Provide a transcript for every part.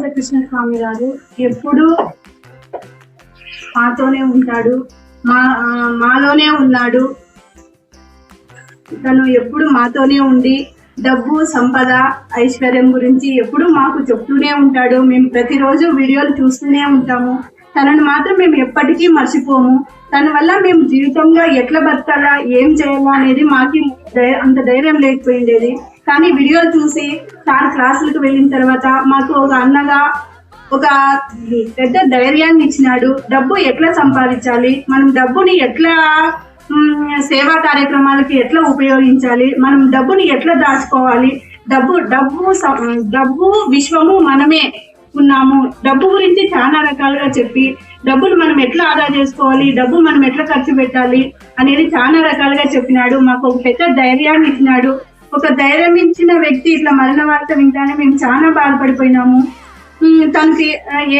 అనంత కృష్ణ స్వామి గారు ఎప్పుడు మాతోనే ఉంటాడు మా మాలోనే ఉన్నాడు. తను ఎప్పుడు మాతోనే ఉండి డబ్బు సంపద ఐశ్వర్యం గురించి ఎప్పుడు మాకు చెప్తూనే ఉంటాడు. మేము ప్రతిరోజు వీడియోలు చూస్తూనే ఉంటాము. తనను మాత్రం మేము ఎప్పటికీ మర్చిపోము. తన వల్ల మేము జీవితంలో ఎట్లా బతకాలా ఏం చేయాలా అనేది మాకి అంత ధైర్యం లేకపోయిండేది. కానీ వీడియోలు చూసి చాలా క్లాసులకు వెళ్ళిన తర్వాత మాకు ఒక అన్నగా ఒక పెద్ద ధైర్యాన్ని ఇచ్చినాడు. డబ్బు ఎట్లా సంపాదించాలి? మనం డబ్బుని ఎట్లా సేవా కార్యక్రమాలకి ఎట్లా ఉపయోగించాలి? మనం డబ్బుని ఎట్లా దాచుకోవాలి? డబ్బు డబ్బు డబ్బు విశ్వము మనమే ఉన్నాము. డబ్బు గురించి చాలా రకాలుగా చెప్పి డబ్బులు మనం ఎట్లా ఆదా చేసుకోవాలి? డబ్బు మనం ఎట్లా ఖర్చు పెట్టాలి? అనేది చాలా రకాలుగా చెప్పినాడు. మాకు ఒక పెద్ద ధైర్యాన్ని ఇచ్చినాడు. ఒక ధైర్యం ఇచ్చిన వ్యక్తి ఇట్లా మరణ వార్త వింటానే మేము చాలా బాధపడిపోయినాము. తనకి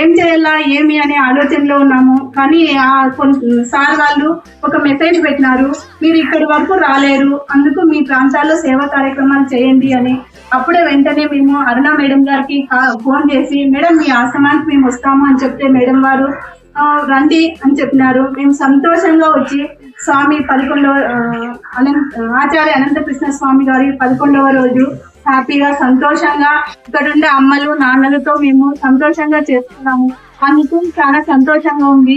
ఏం చేయాలా ఏమి అనే ఆలోచనలో ఉన్నాము. కానీ ఆ కొన్ని సార్ వాళ్ళు ఒక మెసేజ్ పెట్టినారు. మీరు ఇక్కడి వరకు రాలేరు. అందుకు మీ ప్రాంతాల్లో సేవా కార్యక్రమాలు చేయండి అని. అప్పుడే వెంటనే మేము అరుణ మేడం గారికి ఫోన్ చేసి మేడం మీ ఆశ్రమానికి మేము వస్తాము అని చెప్తే మేడం వారు రండి అని చెప్పినారు. మేము సంతోషంగా వచ్చి స్వామి పదకొండవ అనంత ఆచార్య అనంతకృష్ణ స్వామి గారి పదకొండవ రోజు హ్యాపీగా సంతోషంగా ఇక్కడ ఉండే అమ్మలు నాన్నలతో మేము సంతోషంగా చేస్తున్నాము. అందుకు చాలా సంతోషంగా ఉంది.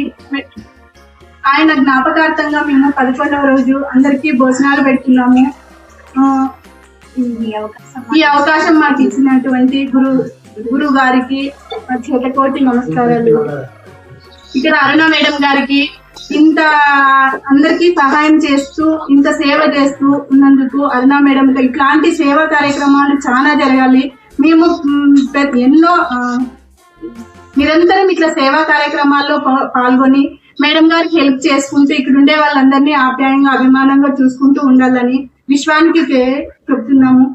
ఆయన జ్ఞాపకార్థంగా మేము పదకొండవ రోజు అందరికీ భోజనాలు పెడుతున్నాము. ఈ అవకాశం మాకు ఇచ్చినటువంటి గురు గురు గారికి చేతకోటి నమస్కారాలు. ఇక్కడ అరుణ మేడం గారికి ఇంత అందరికీ సహాయం చేస్తూ ఇంత సేవ చేస్తూ ఉన్నందుకు అరుణా మేడం ఇట్లాంటి సేవా కార్యక్రమాలు చాలా జరగాలి. మేము ఎన్నో నిరంతరం ఇట్లా సేవా కార్యక్రమాల్లో పాల్గొని మేడం గారికి హెల్ప్ చేసుకుంటూ ఇక్కడ ఉండే వాళ్ళందరినీ ఆప్యాయంగా అభిమానంగా చూసుకుంటూ ఉండాలని విశ్వానికి చెప్తున్నాము.